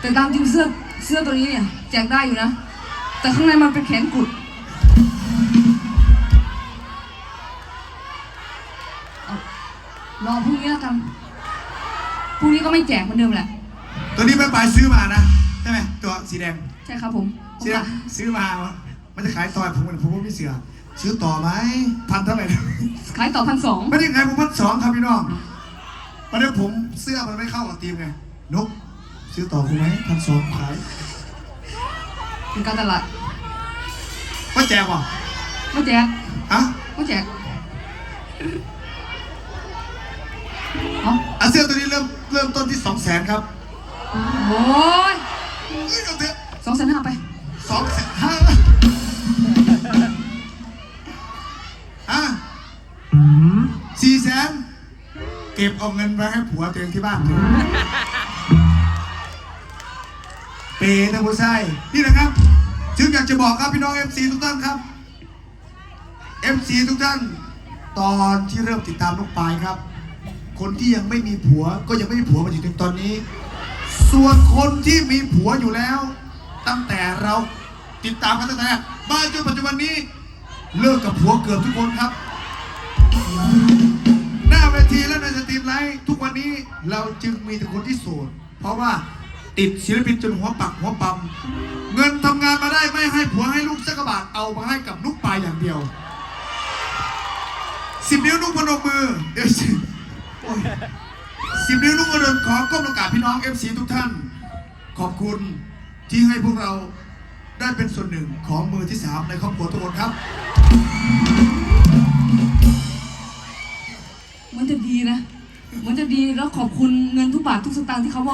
แต่ตามจริงเสื้อเสื้อตัวนี้เนี่ยแจกได้อยู่นะ แต่ข้างในมันเป็นแขนกุดเอารอพรุ่งนี้แล้วกันพรุ่งนี้ก็ไม่แจกเหมือนเดิมแหละ ตัวนี้แม่ปลายซื้อมานะใช่ไหมตัวสีแดงใช่ครับผมสีแดงซื้อมา มันจะขายต่อผมผมว่าไม่เสือซื้อต่อไหมพันเท่าไหร่นะขายต่อพันสองไม่ได้ขายผมพันสองครับพี่น้องวันนี้ผมเสื้อมันไม่เข้ากับทีมไงนก ซื้อต่อคุณไหมพันสองขายเป็นการตลาดว่าแจกว่ะไม่แจกฮะไม่แจกเอาอะเสื้อตัวนี้เริ่มเริ่มต้นที่สองแสนครับโอ้ยเอ้ยเอาเถอะสองแสนห้าไปสองแสนห้าฮะสี่แสนเก็บเอาเงินไว้ให้ผัวตัวเองที่บ้านเถอะ เปย์นะผู้ชายนี่นะครับจึงอยากจะบอกครับพี่น้อง FC ทุกท่านครับ FC ทุกท่าน ตอนที่เริ่มติดตามน้องปายครับ คนที่ยังไม่มีผัวก็ยังไม่มีผัวมาถึงตอนนี้ ส่วนคนที่มีผัวอยู่แล้ว ตั้งแต่เราติดตามกันตั้งแต่มาจนปัจจุบันนี้ เลิกกับผัวเกือบทุกคนครับ หน้าเวทีและในสตรีมไลท์ทุกวันนี้เราจึงมีแต่คนที่โสดเพราะว่า ติดศิลปินจนหัวปักหัวปั๊มเงินทำงานมาได้ไม่ให้ผัวให้ลูกสักกระบาทเอามาให้กับลูกปลายอย่างเดียวสิบนิ้วนุ่งพนมมือเดี๋ยวสิสิบนิ้วนุ่งพนมขอก้มลงกาบพี่น้องเอฟซีทุกท่าน ขอบคุณที่ให้พวกเราได้เป็นส่วนหนึ่งของมือที่สามในครอบครัวทุกคนครับมันจะดีนะมันจะดีแล้วขอบคุณเงินทุกบาททุกสตางค์ที่เขามอบ